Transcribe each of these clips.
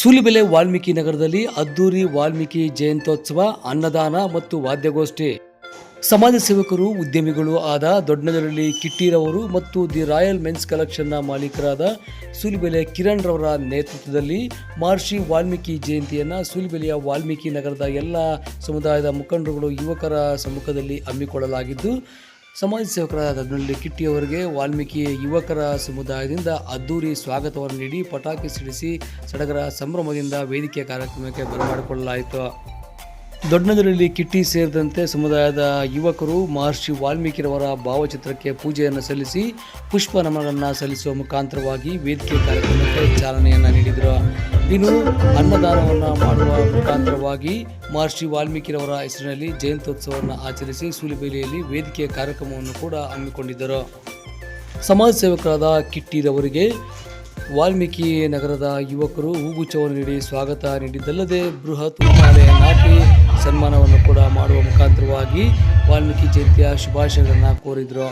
ಸೂಲಿಬೆಲೆ ವಾಲ್ಮೀಕಿ ನಗರದಲ್ಲಿ ಅದ್ದೂರಿ ವಾಲ್ಮೀಕಿ ಜಯಂತ್ಯೋತ್ಸವ, ಅನ್ನದಾನ ಮತ್ತು ವಾದ್ಯಗೋಷ್ಠಿ. ಸಮಾಜ ಸೇವಕರು, ಉದ್ಯಮಿಗಳು ಆದ ದೊಡ್ಡನಗರಲ್ಲಿ ಕಿಟ್ಟಿರವರು ಮತ್ತು ದಿ ರಾಯಲ್ ಮೆನ್ಸ್ ಕಲೆಕ್ಷನ್ನ ಮಾಲೀಕರಾದ ಸೂಲಿಬೆಲೆ ಕಿರಣ್ ರವರ ನೇತೃತ್ವದಲ್ಲಿ ಮಹರ್ಷಿ ವಾಲ್ಮೀಕಿ ಜಯಂತಿಯನ್ನು ಸೂಲಿಬೆಲೆಯ ವಾಲ್ಮೀಕಿ ನಗರದ ಎಲ್ಲ ಸಮುದಾಯದ ಮುಖಂಡರುಗಳು, ಯುವಕರ ಸಮ್ಮುಖದಲ್ಲಿ ಹಮ್ಮಿಕೊಳ್ಳಲಾಗಿದ್ದು ಸಮಾಜ ಸೇವಕರಾದ ದೊಡ್ಡನಹಳ್ಳಿ ಕಿಟ್ಟಿಯವರಿಗೆ ವಾಲ್ಮೀಕಿ ಯುವಕರ ಸಮುದಾಯದಿಂದ ಅದ್ದೂರಿ ಸ್ವಾಗತವನ್ನು ನೀಡಿ ಪಟಾಕಿ ಸಿಡಿಸಿ ಸಡಗರ ಸಂಭ್ರಮದಿಂದ ವೇದಿಕೆ ಕಾರ್ಯಕ್ರಮಕ್ಕೆ ಬರಮಾಡಿಕೊಳ್ಳಲಾಯಿತು. ದೊಡ್ಡನಗರಲ್ಲಿ ಕಿಟ್ಟಿ ಸೇರಿದಂತೆ ಸಮುದಾಯದ ಯುವಕರು ಮಹರ್ಷಿ ವಾಲ್ಮೀಕಿರವರ ಭಾವಚಿತ್ರಕ್ಕೆ ಪೂಜೆಯನ್ನು ಸಲ್ಲಿಸಿ ಪುಷ್ಪ ನಮನಗಳನ್ನು ಸಲ್ಲಿಸುವ ಮುಖಾಂತರವಾಗಿ ವೇದಿಕೆ ಕಾರ್ಯಕ್ರಮಕ್ಕೆ ಚಾಲನೆಯನ್ನು ನೀಡಿದರು. ಇನ್ನು ಅನ್ನದಾನವನ್ನು ಮಾಡುವ ಮುಖಾಂತರವಾಗಿ ಮಹರ್ಷಿ ವಾಲ್ಮೀಕಿರವರ ಹೆಸರಿನಲ್ಲಿ ಜಯಂತ್ಯೋತ್ಸವವನ್ನು ಆಚರಿಸಿ ಸೂಲಿಬೇಲಿಯಲ್ಲಿ ವೇದಿಕೆ ಕಾರ್ಯಕ್ರಮವನ್ನು ಕೂಡ ಹಮ್ಮಿಕೊಂಡಿದ್ದರು. ಸಮಾಜ ಸೇವಕರಾದ ಕಿಟ್ಟಿರವರಿಗೆ ವಾಲ್ಮೀಕಿ ನಗರದ ಯುವಕರು ಹೂಗುಚ್ಛವನ್ನು ನೀಡಿ ಸ್ವಾಗತ ನೀಡಿದ್ದಲ್ಲದೆ ಬೃಹತ್ ಉಪಾಲಯ ನಾಟಿ ಸನ್ಮಾನವನ್ನು ಕೂಡ ಮಾಡುವ ಮುಖಾಂತರವಾಗಿ ವಾಲ್ಮೀಕಿ ಜಯಂತಿಯ ಶುಭಾಶಯಗಳನ್ನು ಕೋರಿದರು.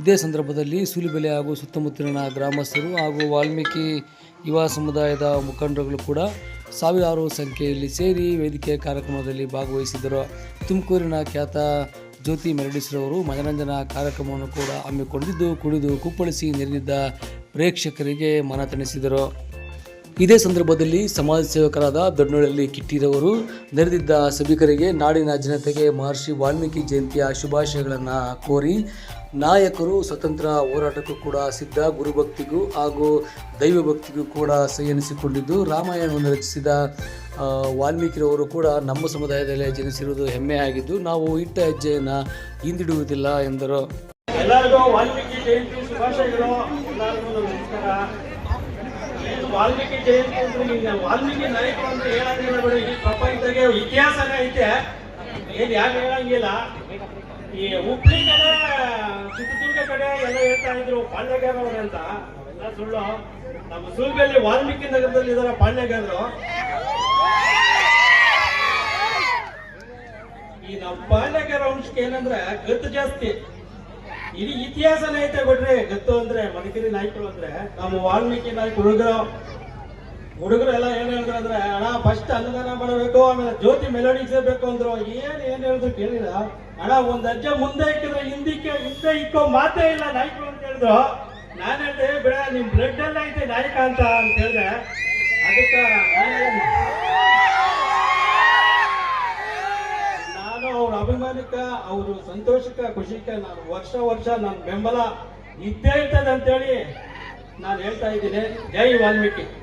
ಇದೇ ಸಂದರ್ಭದಲ್ಲಿ ಸೂಲಿಬೆಲೆ ಹಾಗೂ ಸುತ್ತಮುತ್ತಲಿನ ಗ್ರಾಮಸ್ಥರು ಹಾಗೂ ವಾಲ್ಮೀಕಿ ಯುವ ಸಮುದಾಯದ ಮುಖಂಡರುಗಳು ಕೂಡ ಸಾವಿರಾರು ಸಂಖ್ಯೆಯಲ್ಲಿ ಸೇರಿ ವೇದಿಕೆ ಕಾರ್ಯಕ್ರಮದಲ್ಲಿ ಭಾಗವಹಿಸಿದರು ತುಮಕೂರಿನ ಖ್ಯಾತ ಜ್ಯೋತಿ ಮೆರಡಿಸ್ರವರು ಮನರಂಜನಾ ಕಾರ್ಯಕ್ರಮವನ್ನು ಕೂಡ ಹಮ್ಮಿಕೊಂಡಿದ್ದು, ಕುಡಿದು ಕುಪ್ಪಳಿಸಿ ನೆರೆದಿದ್ದ ಪ್ರೇಕ್ಷಕರಿಗೆ ಮನತಣಿಸಿದರು ಇದೇ ಸಂದರ್ಭದಲ್ಲಿ ಸಮಾಜ ಸೇವಕರಾದ ದೊಡ್ಡನಹಳ್ಳಿ ಕಿಟ್ಟಿರವರು ನೆರೆದಿದ್ದ ಸಭಿಕರಿಗೆ ನಾಡಿನ ಜನತೆಗೆ ಮಹರ್ಷಿ ವಾಲ್ಮೀಕಿ ಜಯಂತಿಯ ಶುಭಾಶಯಗಳನ್ನು ಕೋರಿ ನಾಯಕರು ಸ್ವತಂತ್ರ ಹೋರಾಟಕ್ಕೂ ಕೂಡ ಸಿದ್ಧ, ಗುರುಭಕ್ತಿಗೂ ಹಾಗೂ ದೈವಭಕ್ತಿಗೂ ಕೂಡ ಸಂಯನಿಸಿಕೊಂಡಿದ್ದು ರಾಮಾಯಣವನ್ನು ರಚಿಸಿದ ವಾಲ್ಮೀಕಿರವರು ಕೂಡ ನಮ್ಮ ಸಮುದಾಯದಲ್ಲಿ ಜನಿಸಿರುವುದು ಹೆಮ್ಮೆಯಾಗಿದ್ದು ನಾವು ಇಟ್ಟ ಹೆಜ್ಜೆಯನ್ನು ಹಿಂದಿಡುವುದಿಲ್ಲ ಎಂದರು. ಎಲ್ಲರಿಗೂ ವಾಲ್ಮೀಕಿ ಜಯಂತಿ ಶುಭಾಶಯಗಳು. ಎಲ್ಲರಿಗೂ ನಮಸ್ಕಾರ. ವಾಲ್ಮೀಕಿ ಜಯಂತಿ ಅಂದ್ರೆ ವಾಲ್ಮೀಕಿ ನಾಯಕ ಅಂತ ಹೇಳಂಗಿಲ್ಲ ಬಿಡು. ಈ ಪ್ರಪಂಚದಾಗೆ ಐತೆ. ಏನ್ ಯಾಕೆ ಹೇಳಂಗಿಲ್ಲ. ಈ ಹುಬ್ಳಿ ಕಡೆ, ಚಿತ್ರದುರ್ಗ ಕಡೆ ಎಲ್ಲ ಹೇಳ್ತಾ ಇದ್ರು ಪಾಂಡ್ಯಗಾರವ್ರೆ ಅಂತ. ಎಲ್ಲ ಸುಳ್ಳು. ನಮ್ಮ ಸೂರ್ಗಲ್ಲಿ ವಾಲ್ಮೀಕಿ ನಗರದಲ್ಲಿ ಇದಾರೆ ಪಾಂಡ್ಯಗಾರರು. ಈ ನಮ್ಮ ಪಾಂಡ್ಯಗಾರ ವಂಶಕ್ಕೆ ಏನಂದ್ರೆ ಗತ್ತು ಜಾಸ್ತಿ. ಇಡೀ ಇತಿಹಾಸನೇ ಐತೆ ಬಿಡ್ರಿ ಗತ್ತು ಅಂದ್ರೆ ಮಡಿಕೇರಿ ನಾಯಕರು ಅಂದ್ರೆ ನಮ್ಮ ವಾಲ್ಮೀಕಿ ನಾಯಕ ಹುಡುಗರು. ಹುಡುಗರು ಎಲ್ಲ ಏನ್ ಹೇಳಿದ್ರು ಅಂದ್ರೆ, ಅಣ್ಣ ಫಸ್ಟ್ ಅನ್ನದಾನ ಮಾಡಬೇಕು ಆಮೇಲೆ ಜ್ಯೋತಿ ಮೆಲೋಡಿಸ್ ಬೇಕು ಅಂದ್ರು. ಏನ್ ಏನ್ ಹೇಳಿದ್ರು ಕೇಳಿಲ್ಲ. ಅಣ್ಣ, ಒಂದ್ ಅಜ್ಜ ಮುಂದೆ ಇಕ್ಕಿದ್ರೆ ಹಿಂದಿಕ್ಕೆ ಹಿಂದೆ ಇಕ್ಕೋ ಮಾತೇ ಇಲ್ಲ ನಾಯಕರು ಅಂತ ಹೇಳಿದ್ರು. ನಾನು ಹೇಳ್ದೆ ಬಿಡ, ನಿಮ್ ಬ್ಲಡ್ ಎಲ್ಲ ಐತೆ ನಾಯಕ ಅಂತ ಅಂತ ಹೇಳಿದೆ. ಅದಕ್ಕೆ ಅವ್ರ ಅವರು ಸಂತೋಷಕ್ಕ ಖುಷಿಕ ನಾನು ವರ್ಷ ವರ್ಷ ನನ್ನ ಬೆಂಬಲ ಇದ್ದೇ ಇರ್ತದೆ ಅಂತೇಳಿ ನಾನು ಹೇಳ್ತಾ ಇದ್ದೀನಿ. ಜೈ ವಾಲ್ಮೀಕಿ.